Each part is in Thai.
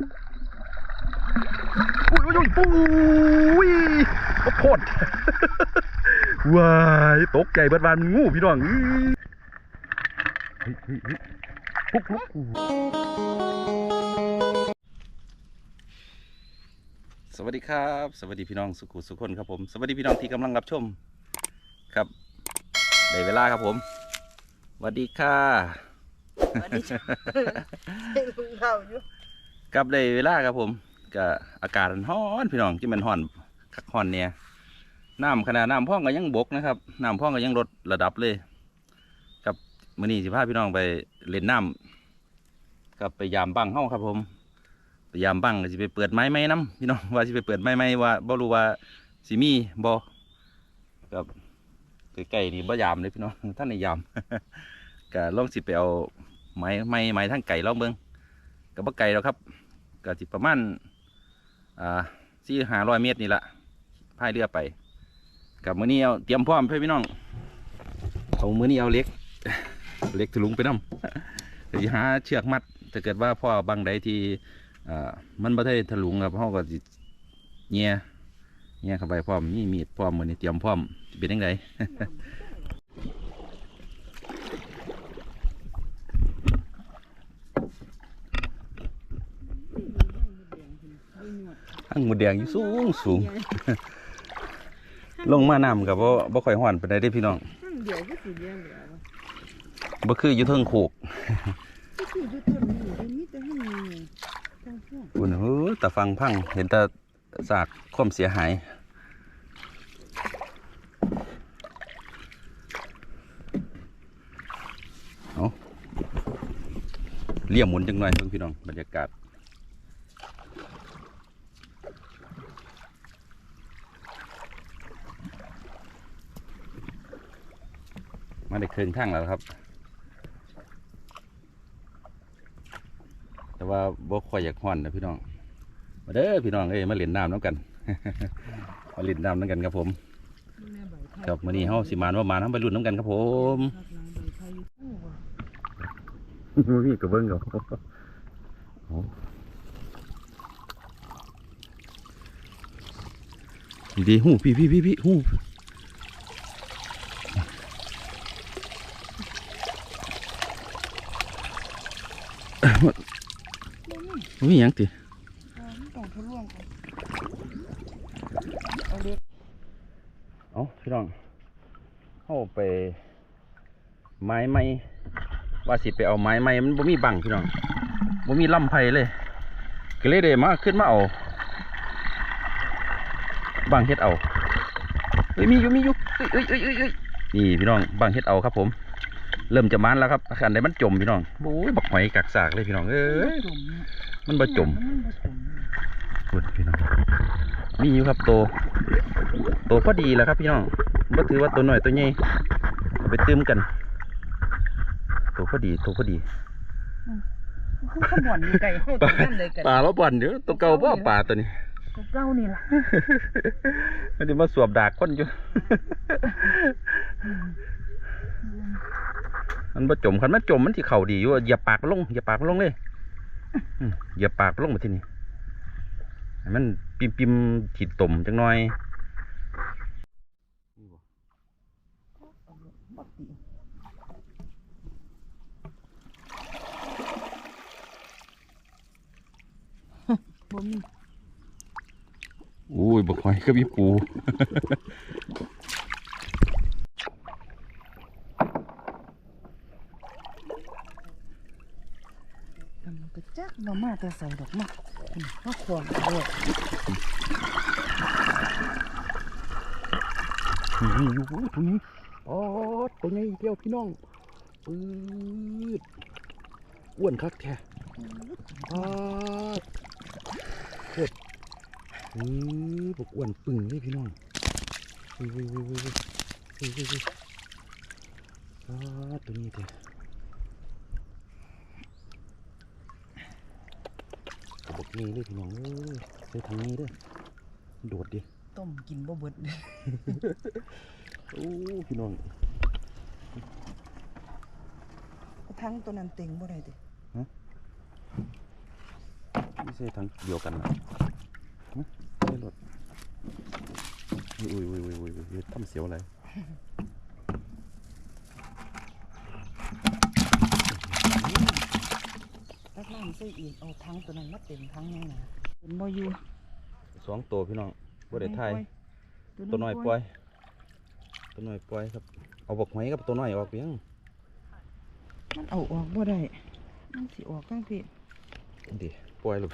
อุ้ยอุ้ยอุ้ยอุ้ยโอ้โคตรว้ายตกใจเบิดบานมันงูพี่น้องเฮ้ยเฮ้ยปุ๊บปุ๊บสวัสดีครับ สวัสดีพี่น้องสุขุสุขคนครับผม สวัสดีพี่น้องที่กำลังรับชม ครับได้เวลาครับผมสวัสดีค่ะสวัสดีจ้ะให้ลุงเขาอยู่ กับได้เวลาครับผมก็อากาศร้อนพี่น้องที่มันร้อนคักร้อนเนี่ยน้ำขนาดน้ำพ่องก็ยังบกนะครับน้ำพ่องก็ยังลดระดับเลยกับมื้อนี้สิพาพี่น้องไปเล่นน้ำกับไปยามบังเฮาครับผมไปยามบังก็สิไปเปิดไม้ไม้น้ำพี่น้องว่าสิไปเปิดไม้ไม้ว่าบ่รู้ว่าสิมีบ่กับใกล้ๆนี่บ่ยามเลยพี่น้องท่านในยามก็ลองสิไปเอาไม้ไม้ไม้ทั้งไก่ลองเบิ่งก็บ่ไกลแล้วครับ ก็สิประมาณอ่าสี่หาร้อยเมตรนี่ละพายเรือไปกับมือนี้เอาเตรียมพร้อมเพื่อพี่น้องเอามือนี้เอาเล็กเล็กถลุงไปน้ำเดี๋ยวหาเชือกมัดถ้าเกิดว่าพ่อบางใดที่อ่ามันบ่ได้ถลุงครับเฮาก็เงียเงียเข้าไปพร้อมมีมีดพร้อมมือนี้เตรียมพร้อมเป็นจังได ทั้งหมูแดงอยู่สูงสูง ลงมาน้ำกับบ่บ่ค่อยห่อนปานใดเด้พี่น้องทั้งเดียวก็สิเดียวเหลือวะบ่คืออยู่เทิงโคกก็คืออยู่ต้นนี้เดี๋ยวนี้แต่ให้มีทั้งพวกอุ่นเฮ้ยแต่ฟังพังเห็นแต่ซากความเสียหายเอาเลี่ยมหมุนจังหน่อยเพิ่งพี่น้องบรรยากาศ มาได้เครื่องทั้งแล้วครับ แต่ว่าบ่ค่อยอยากห่อนนะพี่น้อง มาเด้อพี่น้องเอ้ยมาเล่นน้ำน้ำกัน มาเล่นน้ำน้ำกันครับผมแม่ใบไผ่ครับมื้อนี้เฮาสิมานว่ามาทำไปรุ่นน้ำกันครับผมพักหลังมีกระเบื้องเขาดีหูพี่พี่พี่พี่หู มันมีหยังติเอามันต้องทะลวงเอาพี่น้องเข้าไป ไม้ไม้ว่าสิไปเอาไม้ไม้มันบ่มีบังพี่น้องบ่มีลำไผ่เลยก็เลยได้มาขึ้นมาเอาบังเฮ็ดเอาเฮ้ยมีอยู่มีอยู่เอ้ยเอ้ยเอ้ยเอ้ยเอ้ยนี่พี่น้องบังเฮ็ดเอาครับผม เริ่มจะมันแล้วครับอันใดมันจมพี่น้องโอ้ยบักหอยกักสากเลยพี่น้องเอ้ยจมเนี่ยมันบ่จมมันบ่จมเนี่ยพูดพี่น้องมีอยู่ครับโตโตพอดีแล้วครับพี่น้องบ่ถือว่าตัวหน่อยตัวใหญ่เอาไปตื้มกันโตพอดีโตพอดีคือขบวนอยู่ไก่ให้ตัวนั่นเลยกันป่าเราบ่อนเดี๋ยวตัวเก่าบ่ป่าตัวนี้ตัวเก้านี่ล่ะมันจะมาสวบดากคนอยู่ มันบ่จมคันมันจมมันที่เข่าดีอยู่อย่าปากมันลงอย่าปากมันลงเลยอืมอย่าปากมันลงมาที่นี่ให้มันปิมปิมๆขีดตมจังหน่อยบักติบ่มีอุ้ยบักหอยก็มีปู ทำมัก็จักมาแต่ใส่ดอกมาอืมข้าวขวงด้วยนี่อยู่ตรงนี้อ๋อตัวนี้เดียวพี่น้องปืดอ้วนคักแท้อ๋อเฮ็ดอือพวกอ้วนปึ่งเลยพี่น้องอุ้ยอุ้ยอุ้ยอุ้ยอุ้ยอุ้ยอุ้ยอ๋อตัวนี้เด้กระบอ กนี้เลยพี่น้องเอ้ยเจอทางนี้เด้อโดดดิต้มกินบ่เบิดโอ้พี่น้องทั้งตัวนั้นเต็งบ่ได้ติมีใช่ทั้งเดียวกันนะฮะใช่รถอุ้ยอุ้ยอุ้ยอุ้ยอุ้ยอุ้ยทำเสียวอะไร ตักน้ำ ใส่อีกเอาทั้งตัวนั้นมาเต็มทั้งยังนะเป็นบ่อยู่สองตัวพี่น้องบ่ได้ทายตัวน้อยปล่อย ตัวน้อยปล่อยครับ เอาบอกหอยกับตัวน้อยออกเพียงมันเอาออกบ่ได้มันสิออกทั้งพี่ดิปล่อยลูก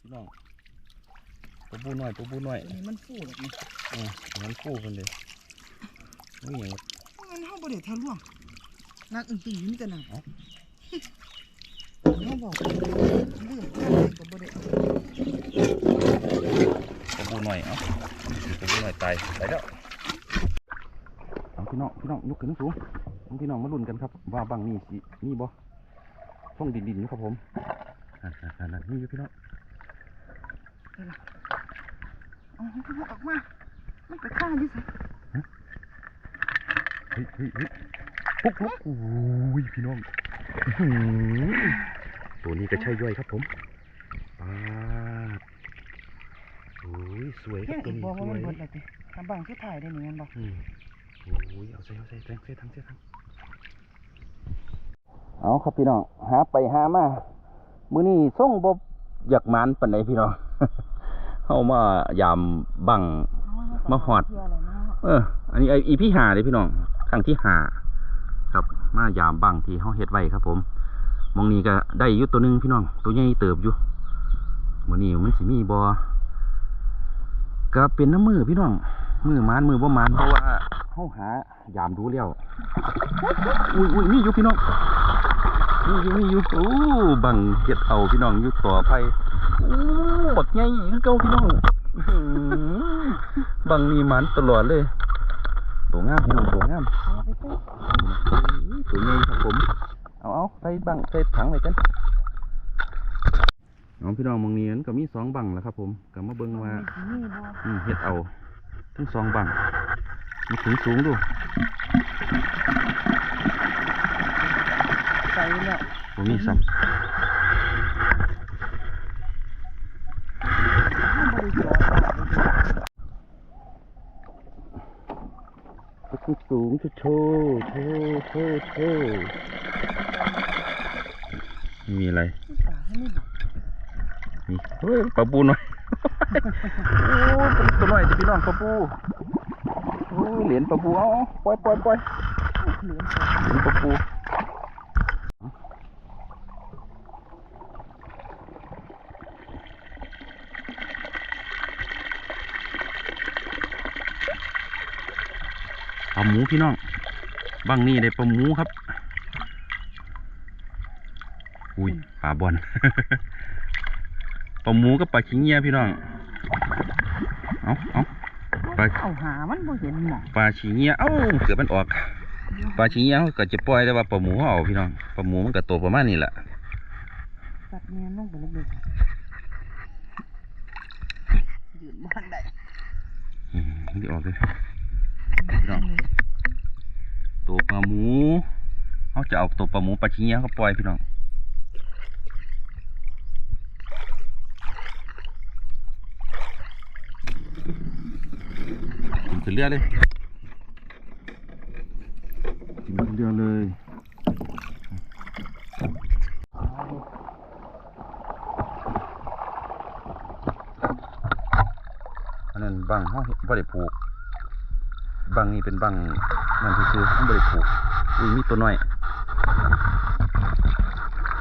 พี่น้องตัวบูน้อยตัวบูน้อยตัวนี้มันฟูแบบนี้อือมันคู่กันเลยนี่อย่างมันเฮา บ่ได้ทะลวงนักอึ้งตีอยู่นี่แต่น่ะเอ้าเฮาบอกเรื่องอะไรก็บ่ได้เอาตัวบูน้อยเอ้าตัวบูน้อยตายไปแล้วเอาพี่น้องพี่น้องยกขึ้นสูงเอาพี่น้องมาลุ้นกันครับ ว่าบังนี่สินี่บ่ช่องดินดินๆอยู่ครับผมอ่าๆๆนี่อยู่พี่น้องเอาให้มันออกมา มันไปข้างดิสิ เฮ้ยเฮ้ยเฮ้ยปุ๊กปุ๊กโอ้ยพี่น้องตัวนี้ก็ใช่ย่อยครับผมปาดโอ้ยสวยครับตัวนี้สว่ายมันเบิดแล้วติทำบางสุดท้ายได้นี่แม่นบอืมโอ้ยเอาใส่เอาใส่แทงใส่ทั้งใส่ทั้งเอาครับพี่น้องหาไปหามามื้อนี้ส่งบ่อยากมานปานใดพี่น้องเฮามายามบังมาฮอดเออะไรเนาะเออ อันนี้ไออีพี่หาเลยพี่น้อง ครั้งที่หาครับมายามบังที่เฮาเฮ็ดไว้ครับ ผมมองนี้ก็ได้อยู่ตัวหนึงพี่น้อง ตัวใหญ่เติบอยู่มื้อนี้มันสิมีบ่ก็เป็นน้ำมือพี่น้องมือมานมือบ่มานเพราะว่าเฮาหายามดูแล้วอุ้ยอุ้ยมีอยู่พี่น้องมีอยู่มีอยู่โอ้บังเฮ็ดเอาพี่น้องอยู่ต่อไปโอ้บักใหญ่เก่าพี่น้องบังมีมันตลอดเลย ตัวงามพี่น้องตัวงามเอาไปใส่ตัวใหญ่ครับผม เอาเอาใส่บังใส่ถังไว้กันน้องพี่น้องมองนี้มันก็มีสองบังแหล้วครับผมก็มาเบิ่งว่านี่บ่อืมเฮ็ดเอาทั้งสองบังมีถึงสูงดูใส่แล้วผมมีซ้เฮาบ่ได้จอดปากเลยำขึ้นสูงโชว์โชว์โชว์โชว์มีอะไรปากให้ไม่ดุมีเฮ้ยปลาปูหน่อยโอ้ยเป็นตัวหน่อยจะพี่น้องปลาปูโอ้ยเหรียญปลาปูเอาเอาปล่อยปล่อยปล่อยเหลือเหรียญปลาปูาหมูพี่น้องบางนี่ได้ปลาหมูครับ อุ้ยปลาบอลปลาหมูกับปลาขิงเงียพี่น้อง เอาเอาปลาเอาหามันบ่เห็นหมองปลาขิงเงียเอ้าเกือบมันออก ปลาขิงเงียเขาก็จะปล่อยแต่ว่าปลาหมูเขาเอาพี่น้อง ปลาหมูมันก็โตประมาณนี้แหละตัดแม่นลงไปเล็กๆยืนบ้านได้อืมมันสิออกเลย พี่น้องตัวปลาหมูเขาจะเอาตัวปลาหมูปลาขิงเงียเขาปล่อยพี่น้องขึ้นเรือเลยขึ้นเรือเลยอันนั้นบังเขาบ่ได้ผูก บังนี่เป็นบังนั่นคือเขาบ่ได้ผูกอุ้ยมีตัวน้อย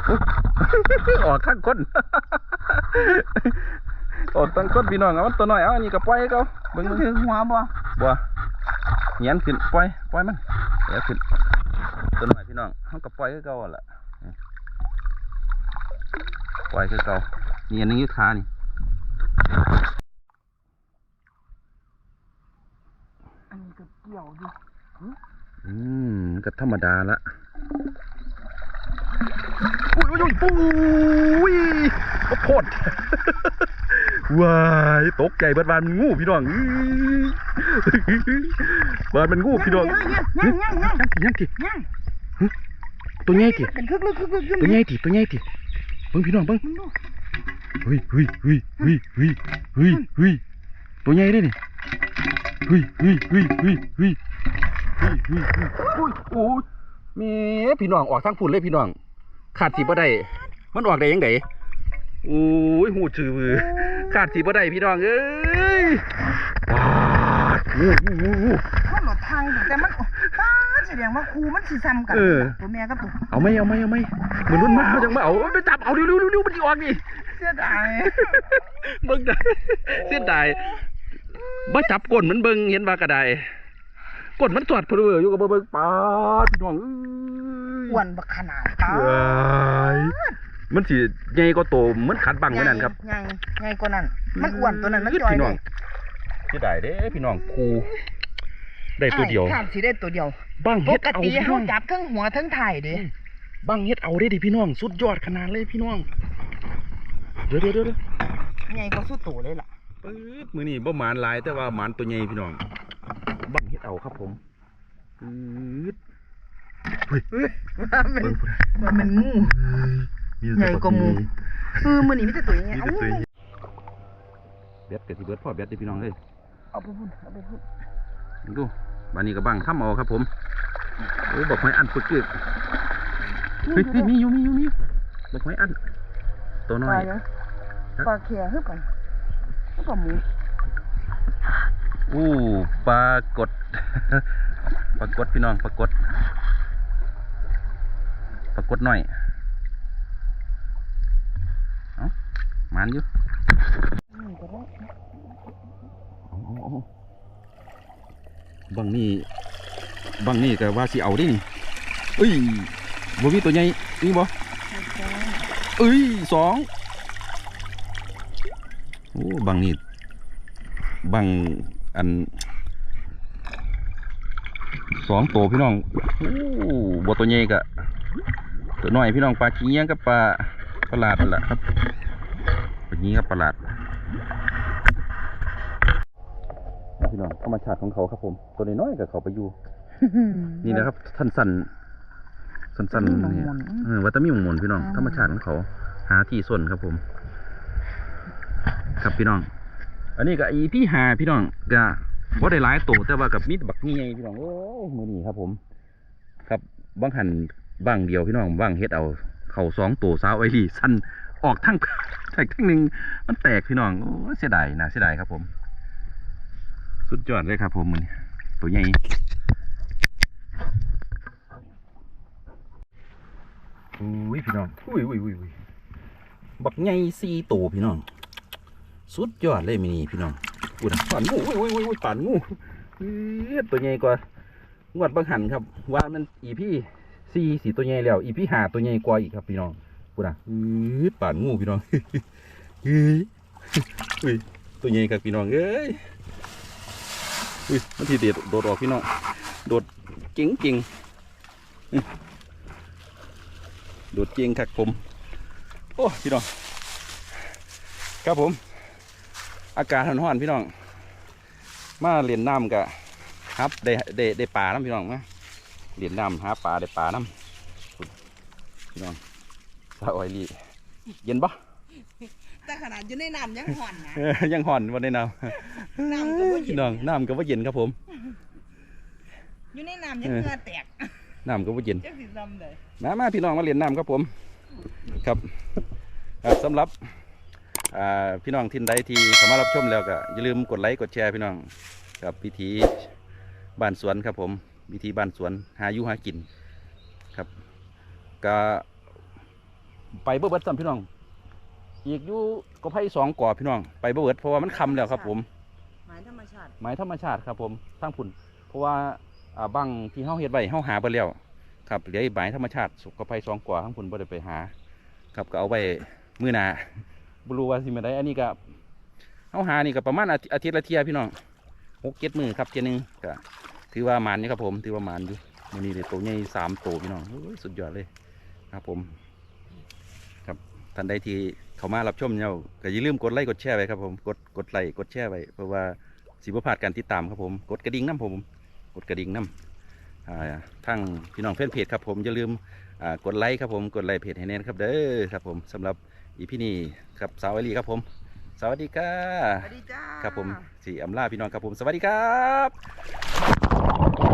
อุ๊ยออกข้างก้นออกตั้งก้นพี่น้องเอามันตัวน้อยเอาอันนี้ก็ปล่อยให้เขาเบิ่งมันเบิ่งถึงหัวบ่บัวเหียนขึ้นปล่อยปล่อยมันเดี๋ยวขึ้นตัวหน่อยพี่น้องเขาก็ปล่อยคือเก่าหั่นล่ะอืมปล่อยคือเก่านี่อันนึงอยุขานี่ อันนี้ก็เกี่ยวดิอืมมันก็ธรรมดาละอุ้ยอุ้ยอุ้ยปุ้ยโคตรว้ายตกใจเบิดบานมันงูพี่น้องอื้อบานมันงูพี่น้องยังยังยังยังยังกี่ยังกี่ยังหึตัวใหญ่ติเป็นคึกลึกคึกลึกขึ้นตัวใหญ่ติตัวใหญ่ติเบิ่งพี่น้องเบิ่งมึงดูเฮ้ยเฮ้ยเฮ้ยเฮ้ยเฮ้ยเฮ้ยเฮ้ยตัวใหญ่เลยนี่ เฮ้ยเฮ้ยเฮ้ยเฮ้ยเฮ้ยเฮ้ยเฮ้ยเฮ้ยโอ้ยโอ้ยแม่พี่น้องออกทางพุ่นเลยพี่น้องขาดสีบ่ได้ มันออกได้ยังไงโอ้ยหูจือมือขาดสีบ่ได้พี่น้องเอ้ยว้าวงูงูงูงูมันหลดทางแต่มันป้าดแสดงว่าครูมันสิซ้ำกันตัวแม่กับตัวเอาไหมเอาไหมเอาไหมเหมือนรุ่นมาเขาจังมาเอาไปจับเอาเร็วเร็วเร็วเร็วมันจะออกนี่เสียดายเบิ่งได้เสียดาย บ่จับก้นมันเบิ่งเห็นว่ากระไดก้นมันตอดเพลืออยู่กับเบิ่งปาดพี่น้องเอ้ยอ้วนบักขนาดตาเอ้ยมันสิใหญ่กว่าโตเหมือนขัดบังไว้นั่นครับใหญ่ใหญ่กว่านั้น มันอ้วนตัวนั้นมันจอยพี่เลน้องยเสียดายเด้พี่น้องครูได้ตัวเดียวขาดสิได้ตัวเดียวบังปเฮ็ดกเอาติพี่เขาน้องจับทั้งหัวทั้งถ่ายเด้บังเฮ็ดเอาได้ดิพี่น้อง สุดยอดขนาดเลยพี่น้อง เดี๋ยวเดี๋ยวเดี๋ยวเดี๋ยวใหญ่กว่าสู้ตัวเลยล่ะ ปึ๊ดมือนี่บ่หมานหลาย แต่ว่าหมานตัวใหญ่พี่น้องบังเฮ็ดเอาครับผมปึ๊ดเฮ้ยเอ้ยว่ามันเบิ่งพุ่นน่ะว่ามันงูมีใหญ่กว่าหมู่เออมือนี้มีแต่ตัวอย่างมีเงี้ยแต่เอาตัวใหญ่แบตกับสิเบิดพ่อแบตเด้อพี่น้องเอ้ยเอาไปพุ่นเอาไปพุ่นดูบานนี้ก็บังทำเอาครับผมโอ้บอกไม้อันปึกกึกเฮ้ยเฮ้ยมีอยู่มีอยู่มีอยู่บอกไม้อันตัวน้ปอลายเนาะปลาเขียฮึบก่อน ฮึบก่อนหมูอู้ปลากดปลากดพี่น้องปลากดปลากดหน่อยเอาหมันอยู่อืมก็ได้เอาเอาเอาบังนี่บังนี่ก็ว่าสิเอาดิเอ้ยบ่มีตัวใหญ่นี่บ่เอ้ยสอง โอ้บังนี่บังอันสองตัวพี่น้องโอ้บ่ตัวใหญ่กะตัวน้อยพี่น้องปลาขี้เงี้ยงกับปลาประหลาดนั่นแหละครับปลางี้ครับประหลาดพี่น้องธรรมชาติของเขาครับผม ตัวน้อยๆกับเขาไปอยู่ นี่นะครับสันสันสันสันวัตถุมีเนี่ยหม่นๆเออวัตถุมีหมนๆพี่น้องอ่าธรรมชาติของเขา หาที่ส่วนครับผม ครับพี่น้อง อันนี้ก็อีพี่หาพี่น้องก็ว่าได้หลายตัวแต่ว่ากับมิดบักนี่ไงพี่น้องโอ้ยมือนี้ครับผม ครับบางหันบางเดียวพี่น้องบางเฮ็ดเอา เข่าสองตัวสาวไอรีสั้นออกทั้งแตกทั้งหนึ่งมันแตกพี่น้องโอ้เสียดายนะเสียดายครับผม สุดยอดเลยครับ ผมมือนี้ตัวใหญ่อุ้ยพี่น้องอุ้ยอุ้ยอุ้ยบักใหญ่สี่ตัวพี่น้อง สุดยอดเลยมินี่พี่น้องอุ้ยนะป่านงูอุ้ยอุ้ยอุ้ยอุ้ยป่านงูเอี้ยตัวใหญ่กว่างวดบางหันครับว่ามันอีพี่สี่สี่ตัวใหญ่แล้วอีพี่หาตัวใหญ่กว่าอีกครับพี่น้องอุ้ยนะอื้อป่านงูพี่น้องเฮ้ยอุ้ยตัวใหญ่ครับพี่น้องเอ้ยอุ้ยมันทีเด็ดโดดออกพี่น้องโดดจริงจริงๆอื้อโดดจริงครับผมโอ้พี่น้องครับผม อากาศร้อนๆพี่น้อง มาเรียนน้ำกะครับได้ได้ได้ปลาน้ำพี่น้องมาเรียนน้ำหาปลาได้ปลาน้ำพี่น้องสาวไอรีเย็นปะแต่ขนาดอยู่ในน้ำยังห่อนนะเอ้ยยังห่อนวันได้น้น้ำก็บ่ำเย็พี่นน้องน้ำก็ว่าเย็นครับผม อยู่ในน้ำยังเหงื่อแตกน้ำก็ว่าเย็นจังสิซ้ำเลยมามาพี่น้องมาเรียนน้ำครับผม ครับอ่าสำหรับอ่า พี่น้องที่ใดที่เข้ามารับชมแล้วก็อย่าลืมกดไลค์กดแชร์พี่น้องกับวิธีบ้านสวนครับผมวิธีบ้านสวนหาอยู่หากินครับก็ไปเบิดเบิดซ้ำพี่น้อง อีกอยู่ก็ไพ่สองก่อพี่น้อง ไปเบิดเบิดเพราะว่ามันคำแล้วครับ ผมหมายธรรมชาติไม้ธรรมชาติครับ ผมทั้งผุนเพราะว่าอ่าบังที่เฮาเฮ็ดไว้เฮาหาไปแล้วครับเหลืออีกไม้ธรรมชาติสุขภัยสองกว่าทั้งผุนบ่ได้ไปหา ครับก็เอาไว้มื้อหน้า บรูว่าสิมาได้อันนี้ก็เฮาหานี่ก็ประมาณอาทิตย์ละเทียพี่น้องหกเจ็ดมื้อครับเที่ยนึงก็ถือว่ามานอยู่ครับผมถือว่ามานอยู่มื้อนี้ได้ตัวใหญ่สามตัวพี่น้องสุดยอดเลยครับผม ครับท่านใดที่เข้ามารับชมเนี่ยก็อย่าลืมกดไลค์กดแชร์ไว้ครับผมกดกดไลค์กดแชร์ไว้เพราะว่าสิบพลาดการติดตามครับผมกดกระดิ่งน้ำผมกดกระดิ่งน้ำอ่าทั้งพี่น้องแฟนเพจครับผมอย่าลืมกดไลค์ครับผมกดไลค์เพจให้แน่นครับเด้อครับผมสำหรับ อีพี่นี่ครับสาวไอรีครับผม สวัสดีค่ะสวัสดีจ้าครับผมสีอำลาพี่น้องครับผม สวัสดีครับ